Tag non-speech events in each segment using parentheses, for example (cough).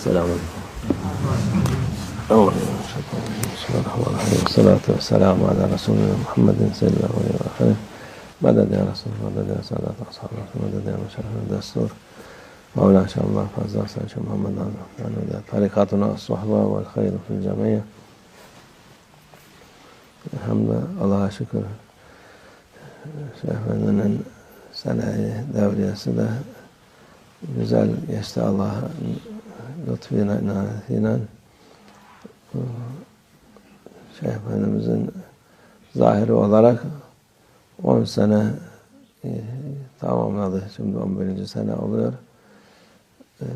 السلام عليكم. بسم الله الرحمن الرحيم والصلاة والسلام على رسولنا محمد سيد الأولين والآخرين مدد يا رسول مدد يا سادات أصحاب رسول مدد يا مشرف الدستور مولانا شاء الله فضل سيد محمد يعني طريقتنا الصحبة والخير في الجميع. Elhamdülillah Allah'a şükür Şeyh Efendi'nin sene devriyesi de güzel geçti Allah'ın lütfuyla, inayetiyle. Şeyh Efendimizin zahiri olarak 10 sene e, tamamladı. Şimdi 11. sene oluyor. E,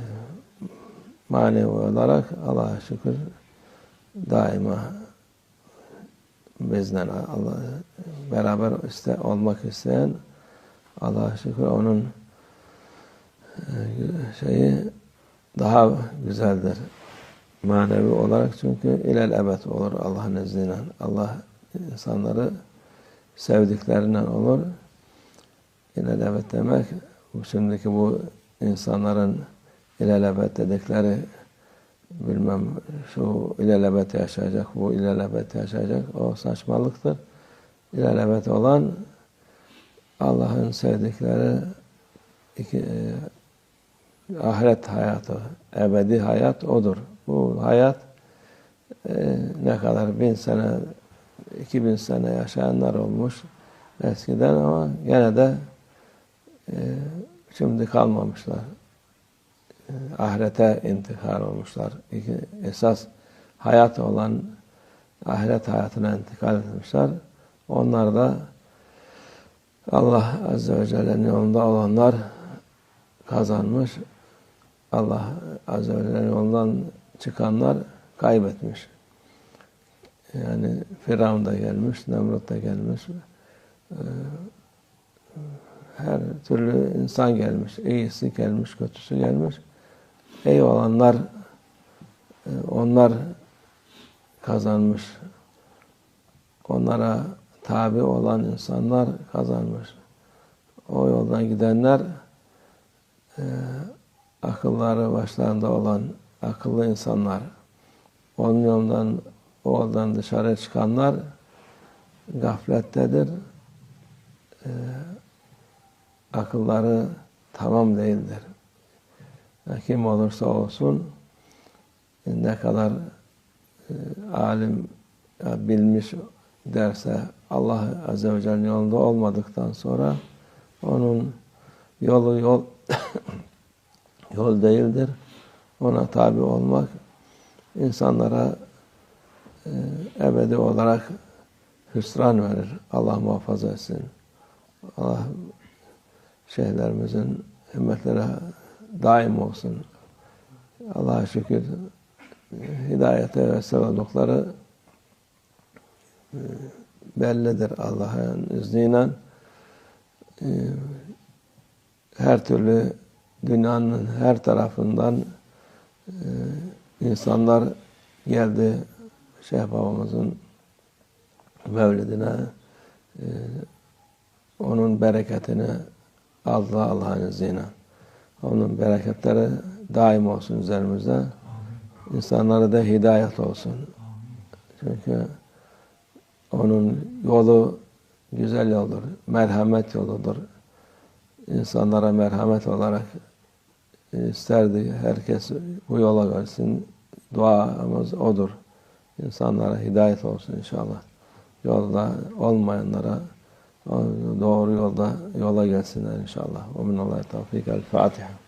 manevi olarak Allah'a şükür daima bizden Allah beraber iste, olmak isteyen Allah'a şükür onun e, şeyi daha güzeldir. Manevi olarak çünkü ilel ebed olur Allah'ın izniyle. Allah insanları sevdiklerinden olur. İlel ebed demek şimdiki bu insanların ilel ebed dedikleri bilmem şu ilelebet yaşayacak, bu ilelebet yaşayacak, o saçmalıktır. İlelebet olan Allah'ın sevdikleri iki, e, ahiret hayatı, ebedi hayat odur. Bu hayat e, ne kadar bin sene, iki bin sene yaşayanlar olmuş eskiden ama gene de e, şimdi kalmamışlar ahirete intikal olmuşlar. İki, esas hayat olan ahiret hayatına intikal etmişler. Onlar da Allah Azze ve Celle'nin yolunda olanlar kazanmış. Allah Azze ve Celle'nin yolundan çıkanlar kaybetmiş. Yani Firavun da gelmiş, Nemrut da gelmiş. Her türlü insan gelmiş. İyisi gelmiş, kötüsü gelmiş. İyi olanlar onlar kazanmış. Onlara tabi olan insanlar kazanmış. O yoldan gidenler e, akılları başlarında olan akıllı insanlar. Onun yoldan o yoldan dışarı çıkanlar gaflettedir. E, akılları tamam değildir. Kim olursa olsun ne kadar e, alim ya, bilmiş derse Allah Azze ve Celle'nin yolunda olmadıktan sonra onun yolu yol (coughs) yol değildir. Ona tabi olmak insanlara e, ebedi olarak hüsran verir. Allah muhafaza etsin. Allah şeylerimizin himmetlere daim olsun. Allah'a şükür hidayete ve sevdukları e, bellidir Allah'ın izniyle. E, her türlü dünyanın her tarafından e, insanlar geldi Şeyh babamızın mevlidine onun bereketini aldı Allah'ın izniyle. Onun bereketleri daim olsun üzerimizde. İnsanlara da hidayet olsun. Çünkü onun yolu güzel yoldur. Merhamet yoludur. İnsanlara merhamet olarak isterdi. Herkes bu yola gelsin. Duamız odur. İnsanlara hidayet olsun inşallah. Yolda olmayanlara doğru yolda yola gelsinler inşallah. O min Allah tevfik. El Fatiha.